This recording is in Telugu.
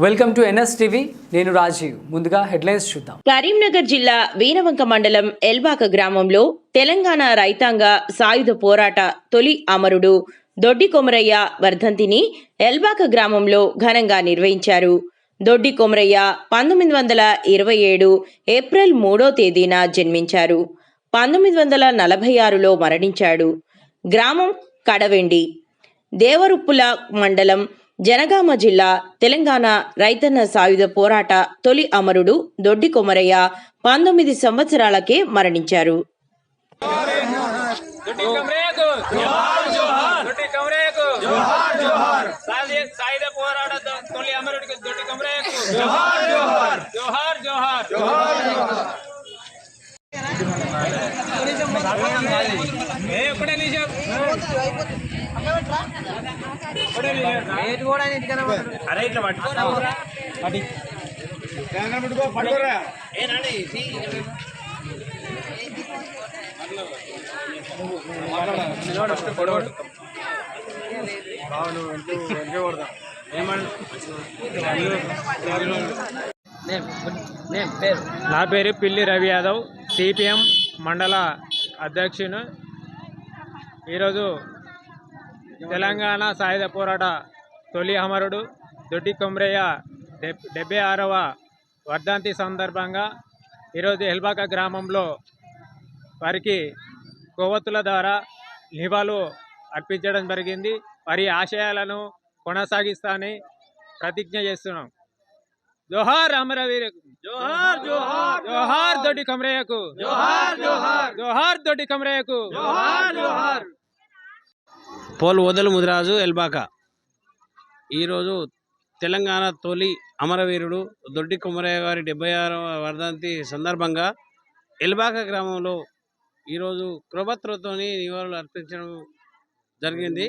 Welcome to NS TV. నేను రాజీవ్. ముందుగా హెడ్లైన్స్ చూద్దాం. కరీంనగర్ జిల్లా వీరవంక మండలం ఎల్బాక గ్రామంలో తెలంగాణ రైతాంగ సాయుధ పోరాట తొలి అమరుడు దొడ్డి కొమరయ్య వర్ధంతిని ఎల్బాక గ్రామంలో ఘనంగా నిర్వహించారు. దొడ్డి కొమరయ్య పంతొమ్మిది వందల ఇరవై ఏడు ఏప్రిల్ మూడో తేదీన జన్మించారు. పంతొమ్మిది వందల నలభై ఆరులో మరణించాడు. గ్రామం కడవెండి. దేవరుప్పుల మండలం జనగామ జిల్లా తెలంగాణ రైతన్న సాయుధ పోరాట తొలి అమరుడు దొడ్డి కొమరయ్య పంతొమ్మిది సంవత్సరాలకే మరణించారు. దుడ్డి అరే ఇట్లా పట్టి పట్టుకోరా నా పేరు పిల్లి రవి యాదవ్. సిపిఎం మండల అధ్యక్షుని ఈరోజు తెలంగాణ సాయుధ పోరాట తొలి అమరుడు దొడ్డి కొమ్రయ్య డెబ్ డెబ్బై ఆరవ వర్ధంతి సందర్భంగా ఈరోజు ఎల్బాక గ్రామంలో వారికి కొవ్వొత్తుల ద్వారా నివాళులు అర్పించడం జరిగింది. వారి ఆశయాలను కొనసాగిస్తానని ప్రతిజ్ఞ చేస్తున్నాం. జోహార్ అమరవీరకు జోహార్ జోహార్. జోహార్ దొడ్డి కమరయ్యకు. జోహార్ జోహార్. జోహార్ దొడ్డి కమరయ్యకు. జోహార్ జోహార్. పోల్ ఓదలు ముదిరాజు ఎల్బాక. ఈరోజు తెలంగాణ తొలి అమరవీరుడు దొడ్డి కుమరయ్య గారి డెబ్బై ఆరవ వర్ధంతి సందర్భంగా ఎల్బాక గ్రామంలో ఈరోజు కృపత్రతోని నివాళులు అర్పించడం జరిగింది.